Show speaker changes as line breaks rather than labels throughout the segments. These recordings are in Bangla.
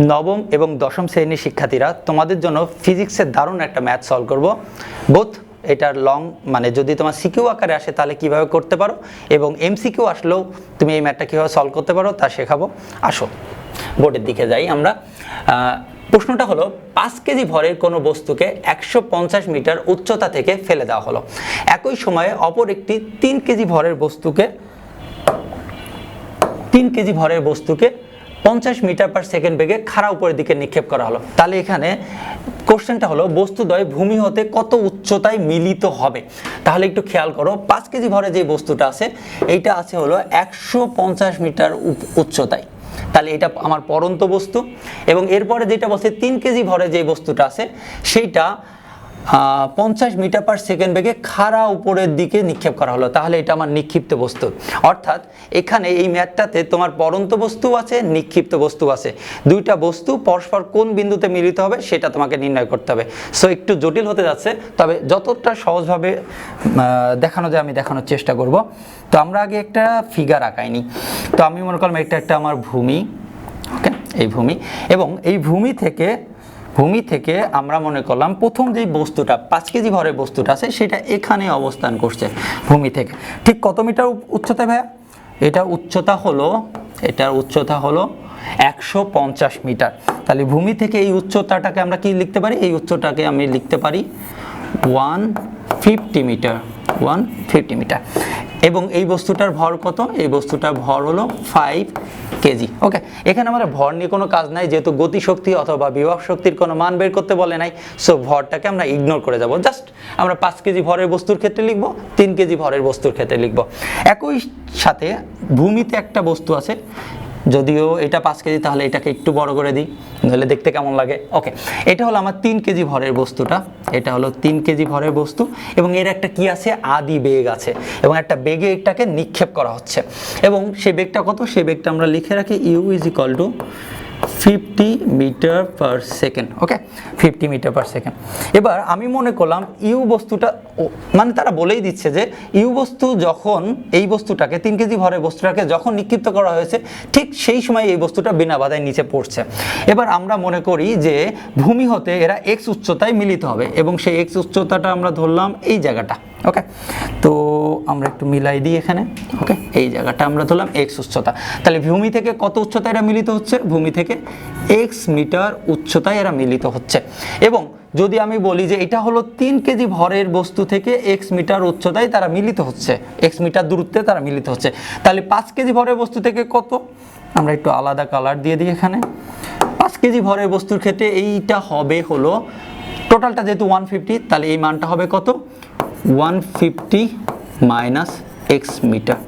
নবম এবং দশম শ্রেণির শিক্ষার্থীরা, তোমাদের জন্য ফিজিক্সের দারুণ একটা ম্যাথ সলভ করব। বোথ এটার লং মানে যদি তোমার সিকিউ আকারে আসে তাহলে কীভাবে করতে পারো? এবং এমসিকিউ আসলেও তুমি এই ম্যাথটা কীভাবে সলভ করতে পারো তা শেখাবো। আসো, বোর্ডের দিকে যাই আমরা। প্রশ্নটা হলো, পাঁচ কেজি ভরের কোনো বস্তুকে একশো পঞ্চাশ মিটার উচ্চতা থেকে ফেলে দেওয়া হলো। একই সময়ে অপর একটি তিন কেজি ভরের বস্তুকে, তিন কেজি ভরের বস্তুকে পঞ্চাশ মিটার পার সেকেন্ড বেগে খাড়া উপরের দিকে নিক্ষেপ করা হলো। তাহলে এখানে কোশ্চেনটা হলো, বস্তুদ্বয় ভূমি হতে কত উচ্চতায় মিলিত হবে? তাহলে একটু খেয়াল করো, পাঁচ কেজি ভরে যে বস্তুটা আছে, এইটা আছে হলো একশো পঞ্চাশ মিটার উচ্চতায়। তাহলে এটা আমার পরন্ত বস্তু। এবং এরপরে যেটা বলছে, তিন কেজি ভরে যে বস্তুটা আছে, সেইটা পঞ্চাশ মিটার পার সেকেন্ড বেগে খাড়া উপরের দিকে নিক্ষেপ করা হলো। তাহলে এটা আমার নিক্ষিপ্ত বস্তু। অর্থাৎ এখানে এই ম্যাথটাতে তোমার পরন্ত বস্তু আছে, নিক্ষিপ্ত বস্তু আছে। দুইটা বস্তু পরস্পর কোন বিন্দুতে মিলিত হবে সেটা তোমাকে নির্ণয় করতে হবে। সো একটু জটিল হতে যাচ্ছে, তবে যতটা সহজভাবে দেখানো যায় আমি দেখানোর চেষ্টা করব। তো আমরা আগে একটা ফিগার আঁকাইনি তো আমি মনে করলাম এটা একটা আমার ভূমি ওকে এই ভূমি। এবং এই ভূমি থেকে ভূমি থেকে আমরা মনে করলাম প্রথম যে বস্তুটা, পাঁচ কেজি ভরের বস্তুটা আছে, সেটা এখানে অবস্থান করছে ভূমি থেকে। ঠিক কত মিটার উচ্চতা ভাইয়া? এটা উচ্চতা হলো, এটার উচ্চতা হলো একশো পঞ্চাশ মিটার। তাহলে ভূমি থেকে এই উচ্চতাটাকে আমরা কি লিখতে পারি? এই উচ্চটাকে আমি লিখতে পারি one fifty metre, one fifty metre. এবং এই বস্তুটার ভর কত? এই বস্তুটার ভর হলো ফাইভ কেজি ওকে এখানে আমাদের ভর নিয়ে কোনো কাজ নাই, যেহেতু গতিশক্তি অথবা বিভব শক্তির কোনো মান বের করতে বলে নাই সো ভরটাকে আমরা ইগনোর করে যাব। জাস্ট আমরা পাঁচ কেজি ভরের বস্তুর ক্ষেত্রে লিখব, তিন কেজি ভরের বস্তুর ক্ষেত্রে লিখব। একই সাথে ভূমিতে একটা বস্তু আছে যদিও এটা পাঁচ কেজি, তাহলে এটাকে একটু বড় করে দিই, নাহলে দেখতে কেমন লাগে। ওকে এটা হলো আমার তিন কেজি ভরের বস্তুটা। এটা হলো তিন কেজি ভরের বস্তু এবং এর একটা কি আছে? আদি বেগ আছে এবং একটা বেগে এটাকে নিক্ষেপ করা হচ্ছে। এবং সেই বেগটা কত? সেই বেগটা আমরা লিখে রাখি u is equal to fifty metre per second, okay? Fifty metre per second. এবার আমি মনে করলাম ইউ বস্তুটা মানে তারা বলেই দিচ্ছে যে ইউ বস্তু যখন এই বস্তুটাকে, তিন কেজি ভরের বস্তুটাকে যখন নিক্ষিপ্ত করা হয়েছে, ঠিক সেই সময় এই বস্তুটা বিনা বাধায় নিচে পড়ছে। এবার আমরা মনে করি যে ভূমি হতে এরা এক্স উচ্চতায় মিলিত হবে এবং সেই এক্স উচ্চতাটা আমরা ধরলাম এই জায়গাটা, ওকে? তো আমরা একটু মিলাই দিই এখানে, ওকে? এই জায়গাটা আমরা ধরলাম এক্স উচ্চতা। তাহলে ভূমি থেকে কত উচ্চতায় এরা মিলিত হচ্ছে? ভূমি থেকে এক্স মিটার উচ্চতায় এরা মিলিত হচ্ছে। এবং যদি আমি বলি যে এটা হলো তিন কেজি ভরের বস্তু থেকে এক্স মিটার উচ্চতায় তারা মিলিত হচ্ছে এক্স মিটার দূরত্বে তারা মিলিত হচ্ছে। তাহলে পাঁচ কেজি ভরের বস্তু থেকে কত? আমরা একটু আলাদা কালার দিয়ে দিই এখানে। পাঁচ কেজি ভরের বস্তুর ক্ষেত্রে এইটা হবে হলো টোটালটা যেহেতু ওয়ান ফিফটি তাহলে এই মানটা হবে কত? One fifty minus x metre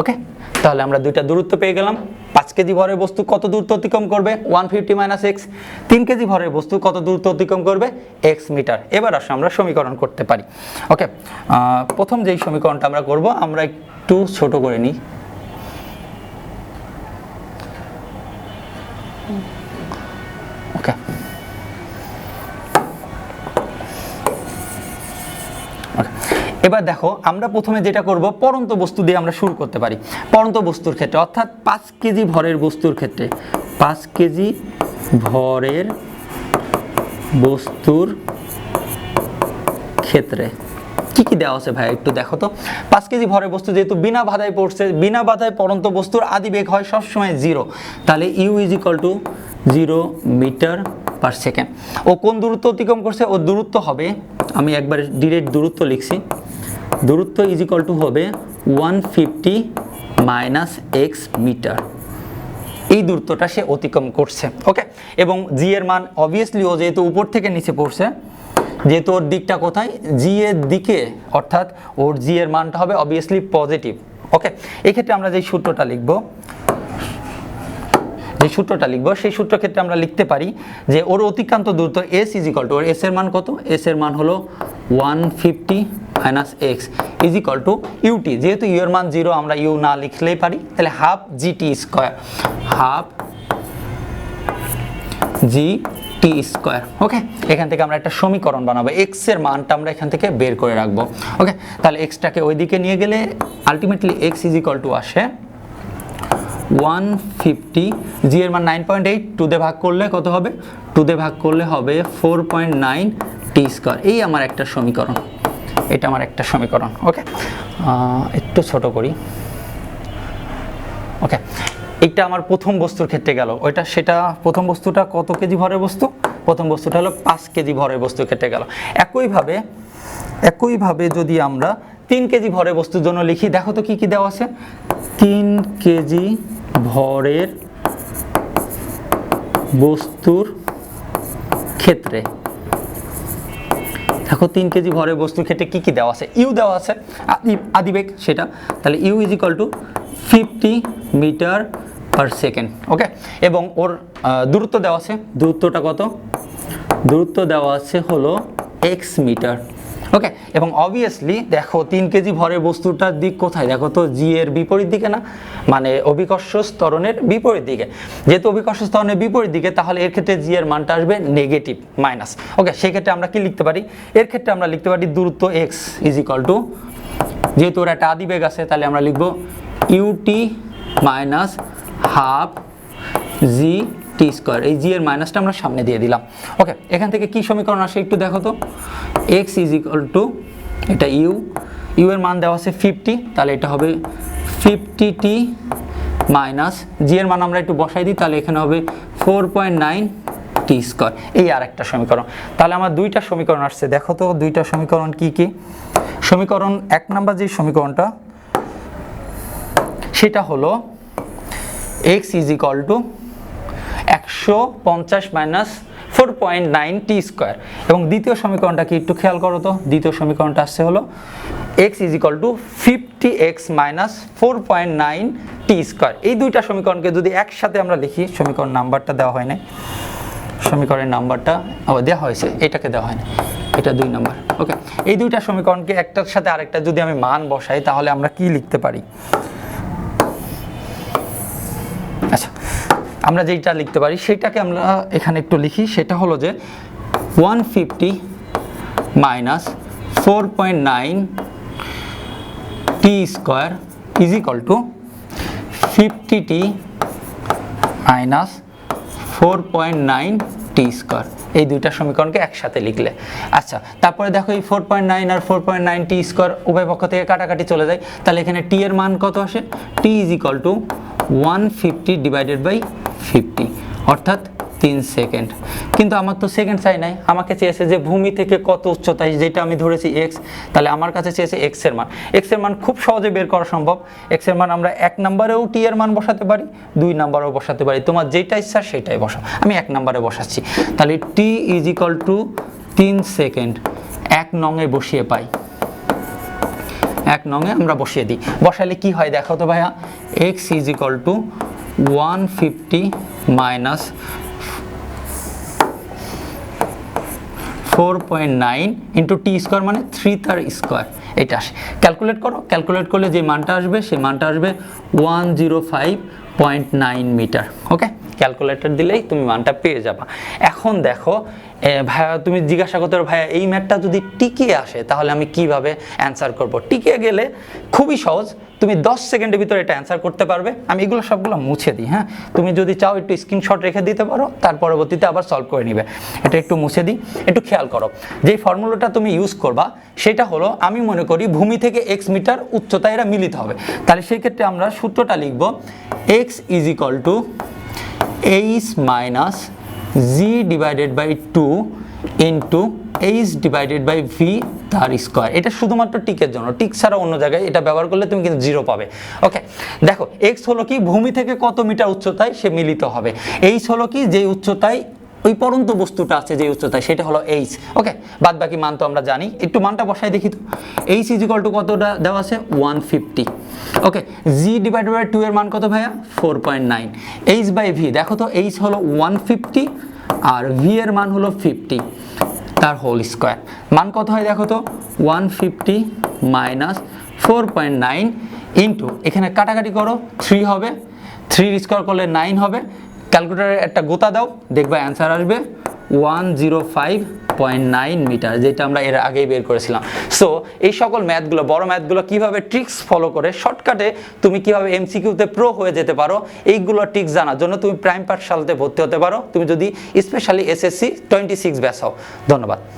okay তাহলে আমরা দুইটা দূরত্ব পেয়ে গেলাম। পাঁচ কেজি ভরের বস্তু কত দূরত্ব অতিক্রম করবে? ওয়ান ফিফটি মাইনাস এক্স তিন কেজি ভরের বস্তু কত দূরত্ব অতিক্রম করবে? এক্স মিটার এবার আসলে আমরা সমীকরণ করতে পারি। ওকে প্রথম যেই সমীকরণটা আমরা করব, আমরা একটু ছোট করে নিই। এবার দেখো, আমরা প্রথমে যেটা করব, পরন্ত বস্তু দিয়ে আমরা শুরু করতে পারি। পরন্ত বস্তুর ক্ষেত্রে, অর্থাৎ পাঁচ কেজি ভরের বস্তুর ক্ষেত্রে। পাঁচ কেজি ভরের বস্তুর ক্ষেত্রে। কি কি দেওয়া আছে ভাই, একটু দেখো তো। পাঁচ কেজি ভরের বস্তু যেহেতু বিনা বাধায় পড়ছে, বিনা বাধায় পরন্ত বস্তুর আদি বেগ হয় সবসময় জিরো। তাহলে u is equal to zero metre per second. ও কোন দূরত্ব অতিক্রম করছে? ও দূরত্ব হবে, আমি একবার ডিরেক্ট দূরত্ব লিখছি। দূরত্ব ইজ ইকাল টু হবে one fifty minus x metre এই দূরত্বটা সে অতিক্রম করছে ওকে এবং জি এর মান অবভিয়াসলি ও যেহেতু উপর থেকে নিচে পড়ছে, যেহেতু ওর দিকটা কোথায়? জি এর দিকে, অর্থাৎ ওর জি এর মানটা হবে অবভিয়াসলি পজিটিভ ওকে এক্ষেত্রে আমরা যে সূত্রটা লিখব যে সূত্রটা লিখব, সেই সূত্র ক্ষেত্রে আমরা লিখতে পারি যে ওর অতিক্রান্ত দূরত্ব এস ইজ ইকাল টু ওর এস এর মান কত? এস এর মান হলো one fifty minus x is equal to u t যেহেতু ইউ এর মান জিরো আমরা ইউ না লিখলেই পারি, তাহলে half g t square half g t square okay এখান থেকে আমরা একটা সমীকরণ বানাবো এক্সের মানটা আমরা এখান থেকে বের করে রাখব ওকে তাহলে এক্সটাকে ওইদিকে নিয়ে গেলে ultimately x is equal to আসে ওয়ান ফিফটি জি এর মান নাইন পয়েন্ট এইট টু দে ভাগ করলে কত হবে? টু দে ভাগ করলে হবে four point nine t square, এই আমার একটা সমীকরণ, এটা আমার একটা সমীকরণ ওকে একটু ছোট করি ওকে এইটা আমার প্রথম বস্তুর ক্ষেত্রে গেল, ওইটা সেটা প্রথম বস্তুটা কত কেজি ভরের বস্তু? প্রথম বস্তুটা হলো পাঁচ কেজি ভরের বস্তুর ক্ষেত্রে গেল। একইভাবে একইভাবে যদি আমরা তিন কেজি ভরের বস্তুর জন্য লিখি, দেখো তো কি কি দেওয়া আছে? তিন কেজি ভরের বস্তুর ক্ষেত্রে। দেখো, তিন কেজি ভরের বস্তুর ক্ষেত্রে কী কী দেওয়া আছে? ইউ দেওয়া আছে, আদি- আদিবেগ সেটা। তাহলে u is equal to fifty metre per second okay এবং ওর দূরত্ব দেওয়া আছে, দূরত্বটা কত? দূরত্ব দেওয়া আছে হলো এক্স মিটার ওকে এবং অবভিয়াসলি দেখো, তিন কেজি ভরের বস্তুটার দিক কোথায়? দেখো তো জি এর বিপরীত দিকে না? মানে অভিকর্ষ স্তরণের বিপরীত দিকে। যেহেতু অভিকর্ষ স্তরণের বিপরীত দিকে, তাহলে এর ক্ষেত্রে জি এর মানটা আসবে নেগেটিভ মাইনাস ওকে সেই ক্ষেত্রে আমরা কি লিখতে পারি? এর ক্ষেত্রে আমরা লিখতে পারি দূরত্ব এক্স ইজ ইকাল টু যেহেতু ওর একটা আদিবেগ আছে, তাহলে আমরা লিখব u t minus half g t square, এই জি এর মাইনাসটা আমরা সামনে দিয়ে দিলাম। ওকে এখান থেকে কি সমীকরণ আসে একটু দেখো তো। এক্স ইজ ইকাল টু এটা ইউ ইউ এর মান দেওয়া আছে ফিফটি তাহলে এটা হবে ফিফটি টি মাইনাস জি এর মান আমরা একটু বসাই দিই, তাহলে এখানে হবে four point nine t square এই আর একটা সমীকরণ। তাহলে আমার দুইটা সমীকরণ আসছে। দেখো তো, দুইটা সমীকরণ কি কি? সমীকরণ এক নাম্বার যে সমীকরণটা, সেটা হলো এক্স ইজ ইকাল টু একশো পঞ্চাশ minus four point nine t square. এবং দ্বিতীয় সমীকরণটা কি একটু খেয়াল করো তো? দ্বিতীয় সমীকরণটা আসছে হলো x is equal to fifty x minus four point nine t square. এই দুইটা সমীকরণকে যদি একসাথে আমরা লিখি সমীকরণ নাম্বারটা দেওয়া হয় না সমীকরণের নাম্বারটা আবার দেওয়া হয়েছে, এটাকে দেওয়া হয় না এটা দুই নাম্বার। ওকে এই দুইটা সমীকরণকে একটার সাথে আরেকটা যদি আমি মান বসাই, তাহলে আমরা কি লিখতে পারি? আচ্ছা আমরা যেইটা লিখতে পারি সেটাকে আমরা এখানে একটু লিখি। সেটা হলো যে one fifty minus four point nine t square is equal to fifty t minus four point nine t square এই দুইটা সমীকরণকে একসাথে লিখলে। আচ্ছা তারপরে দেখো এই ফোর পয়েন্ট নাইন আর four point nine t square উভয় পক্ষ থেকে কাটাকাটি চলে যায়। তাহলে এখানে টি এর মান কত আসে? T is equal to one fifty divided by fifty অর্থাৎ তিন সেকেন্ড। কিন্তু আমার তো সেকেন্ড চাই নাই। আমাকে চেয়েছে যে ভূমি থেকে কত উচ্চতায় যেটা আমি ধরেছি এক্স তাহলে আমার কাছে চেয়েছে এক্সের মান। এক্সের মান খুব সহজে বের করা সম্ভব। এক্সের মান আমরা এক নম্বরেও টি এর মান বসাতে পারি, দুই নম্বরেও বসাতে পারি। তোমার যেটা ইচ্ছা সেটাই বসাও। আমি এক নম্বরে বসাচ্ছি। তাহলে টি ইজ ইকাল টু তিন সেকেন্ড। এক নঙে বসিয়ে পাই। এক নঙে আমরা বসিয়ে দিই। বসালে কি হয় দেখো তো ভাইয়া? X is equal to one fifty minus four point nine into t square মানে থ্রি তার স্কোয়ার এটা আসে। ক্যালকুলেট করো। ক্যালকুলেট করলে যে মানটা আসবে সেই মানটা আসবে one zero five point nine metre okay calculator দিলেই তুমি মানটা পেয়ে যাবা। এখন দেখো ভাইয়া, তুমি জিজ্ঞাসা করতে ভাইয়া, এই ম্যাথটা যদি টিকে আসে, তাহলে আমি কীভাবে অ্যান্সার করব? টিকে গেলে খুবই সহজ, তুমি 10 সেকেন্ডের ভিতরে এটা অ্যান্সার করতে পারবে। আমি এগুলো সবগুলো মুছে দিই হ্যাঁ? তুমি যদি চাও একটু স্ক্রিনশট রেখে দিতে পারো, তার পরবর্তীতে আবার সলভ করে নিবে। এটা একটু মুছে দিই। একটু খেয়াল করো, যে ফর্মুলাটা তুমি ইউজ করবা, সেটা হলো, আমি মনে করি ভূমি থেকে এক্স মিটার উচ্চতা এরা মিলিত হবে। তাহলে সেই ক্ষেত্রে আমরা সূত্রটা লিখব x is two h minus g divided by two into h divided by v তার স্কোয়ার এটা শুধুমাত্র টিকের জন্য। টিক ছাড়া অন্য জায়গায় এটা ব্যবহার করলে তুমি কিন্তু জিরো পাবে। ওকে দেখো এক্স হলো কি, ভূমি থেকে কত মিটার উচ্চতায় সে মিলিত হবে। এইচ হলো কি যে উচ্চতায় ওই পরন্ত বস্তুটা আছে যে উচ্চতায়, সেটা হলো এইচ ওকে বাদ বাকি মান তো আমরা জানি। একটু মানটা বসাই দেখি তো। এইচ ইজ ইকাল টু কতটা দেওয়া আছে? One fifty okay g divided by two এর মান কত ভাইয়া? Four point nine h by v দেখো তো এইচ হলো ওয়ান ফিফটি আর ভি এর মান হলো ফিফটি তার হোল স্কোয়ার মান কত হয় দেখো তো? One fifty minus four point nine into এখানে কাটাকাটি করো থ্রি হবে। থ্রির স্কোয়ার করলে নাইন হবে। ক্যালকুলেটারে একটা গোতা দাও, দেখবে অ্যান্সার আসবে one zero five point nine metre, যেটা আমরা এর আগেই বের করেছিলাম। সো এই সকল ম্যাথগুলো, বড় ম্যাথগুলো কীভাবে ট্রিক্স ফলো করে শর্টকাটে তুমি কীভাবে এমসিকিউতে প্রো হয়ে যেতে পারো, এইগুলো ট্রিক্স জানার জন্য তুমি প্রাইম পাঠশালাতে ভর্তি হতে পারো। তুমি যদি স্পেশালি এসএসসি টোয়েন্টি সিক্স ব্যাস হও। ধন্যবাদ।